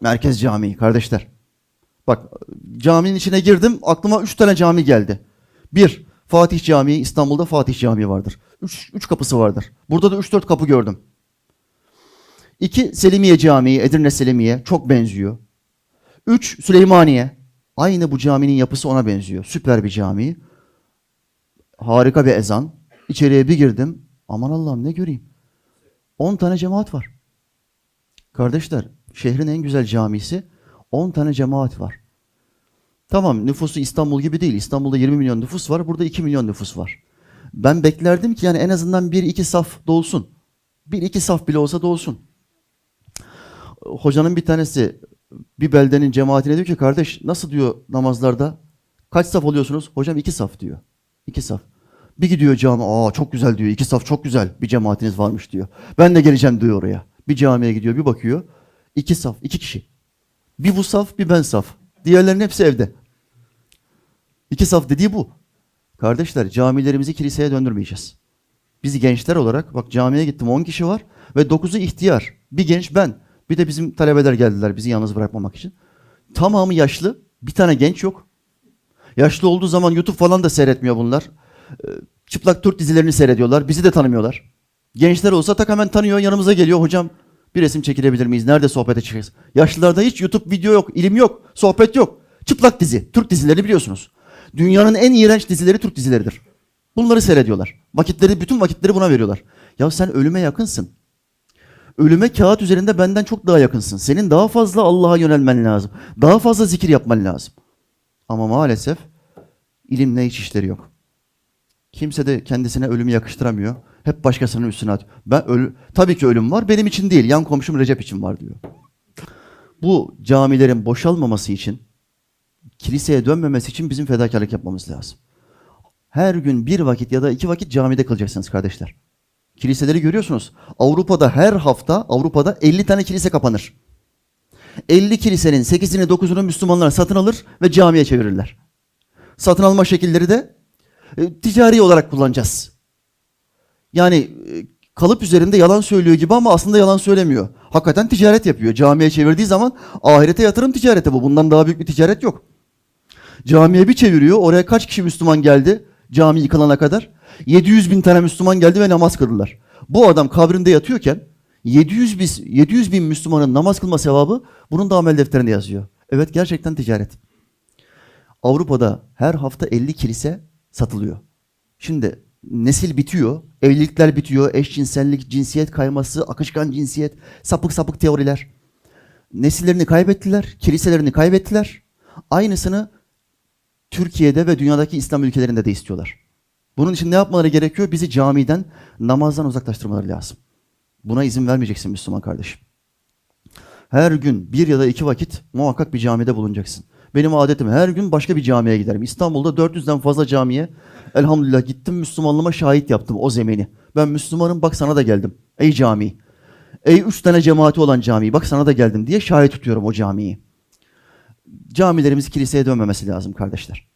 Merkez Camii kardeşler. Bak caminin içine girdim aklıma üç tane cami geldi. Bir Fatih Camii İstanbul'da Fatih Camii vardır. Üç, üç kapısı vardır. Burada da üç dört kapı gördüm. İki Selimiye Camii Edirne Selimiye çok benziyor. Üç Süleymaniye. Aynı bu caminin yapısı ona benziyor. Süper bir cami. Harika bir ezan. İçeriye bir girdim. Aman Allah'ım ne göreyim. 10 tane cemaat var. Kardeşler, şehrin en güzel camisi 10 tane cemaat var. Tamam nüfusu İstanbul gibi değil. İstanbul'da 20 milyon nüfus var. Burada 2 milyon nüfus var. Ben beklerdim ki yani en azından bir iki saf dolsun. Bir iki saf bile olsa dolsun. Hocanın bir tanesi bir beldenin cemaatine diyor ki kardeş nasıl diyor namazlarda kaç saf oluyorsunuz? Hocam iki saf diyor. İki saf. Bir gidiyor cami aa çok güzel diyor. iki saf çok güzel bir cemaatiniz varmış diyor. Ben de geleceğim diyor oraya. Bir camiye gidiyor bir bakıyor. İki saf iki kişi. Bir bu saf bir ben saf. Diğerlerinin hepsi evde. İki saf dediği bu. Kardeşler camilerimizi kiliseye döndürmeyeceğiz. Biz gençler olarak bak camiye gittim 10 kişi var ve 9'u ihtiyar. Bir genç ben. Bir de bizim talebeler geldiler bizi yalnız bırakmamak için. Tamamı yaşlı. Bir tane genç yok. Yaşlı olduğu zaman YouTube falan da seyretmiyor bunlar. Ee, Çıplak Türk dizilerini seyrediyorlar. Bizi de tanımıyorlar. Gençler olsa tak hemen tanıyor yanımıza geliyor. Hocam bir resim çekilebilir miyiz? Nerede sohbete çıkacağız? Yaşlılarda hiç YouTube video yok, ilim yok, sohbet yok. Çıplak dizi. Türk dizileri biliyorsunuz. Dünyanın en iğrenç dizileri Türk dizileridir. Bunları seyrediyorlar. Vakitleri, bütün vakitleri buna veriyorlar. Ya sen ölüme yakınsın. Ölüme kağıt üzerinde benden çok daha yakınsın. Senin daha fazla Allah'a yönelmen lazım. Daha fazla zikir yapman lazım. Ama maalesef ilimle hiç işleri yok. Kimse de kendisine ölümü yakıştıramıyor. Hep başkasının üstüne atıyor. Ben ölü tabii ki ölüm var. Benim için değil. Yan komşum Recep için var diyor. Bu camilerin boşalmaması için, kiliseye dönmemesi için bizim fedakarlık yapmamız lazım. Her gün bir vakit ya da iki vakit camide kalacaksınız kardeşler. Kiliseleri görüyorsunuz. Avrupa'da her hafta Avrupa'da 50 tane kilise kapanır. 50 kilisenin 8'ini 9'unu Müslümanlar satın alır ve camiye çevirirler. Satın alma şekilleri de e, ticari olarak kullanacağız. Yani e, kalıp üzerinde yalan söylüyor gibi ama aslında yalan söylemiyor. Hakikaten ticaret yapıyor. Camiye çevirdiği zaman ahirete yatırım ticareti bu. Bundan daha büyük bir ticaret yok. Camiye bir çeviriyor. Oraya kaç kişi Müslüman geldi cami yıkılana kadar? 700 bin tane Müslüman geldi ve namaz kıldılar. Bu adam kabrinde yatıyorken 700 bin, 700 bin Müslümanın namaz kılma sevabı bunun da amel defterinde yazıyor. Evet gerçekten ticaret. Avrupa'da her hafta 50 kilise satılıyor. Şimdi nesil bitiyor, evlilikler bitiyor, eşcinsellik, cinsiyet kayması, akışkan cinsiyet, sapık sapık teoriler. Nesillerini kaybettiler, kiliselerini kaybettiler. Aynısını Türkiye'de ve dünyadaki İslam ülkelerinde de istiyorlar. Bunun için ne yapmaları gerekiyor? Bizi camiden, namazdan uzaklaştırmaları lazım. Buna izin vermeyeceksin Müslüman kardeşim. Her gün bir ya da iki vakit muhakkak bir camide bulunacaksın. Benim adetim her gün başka bir camiye giderim. İstanbul'da 400'den fazla camiye elhamdülillah gittim Müslümanlığıma şahit yaptım o zemini. Ben Müslümanım bak sana da geldim. Ey cami. Ey üç tane cemaati olan cami bak sana da geldim diye şahit tutuyorum o camiyi. Camilerimiz kiliseye dönmemesi lazım kardeşler.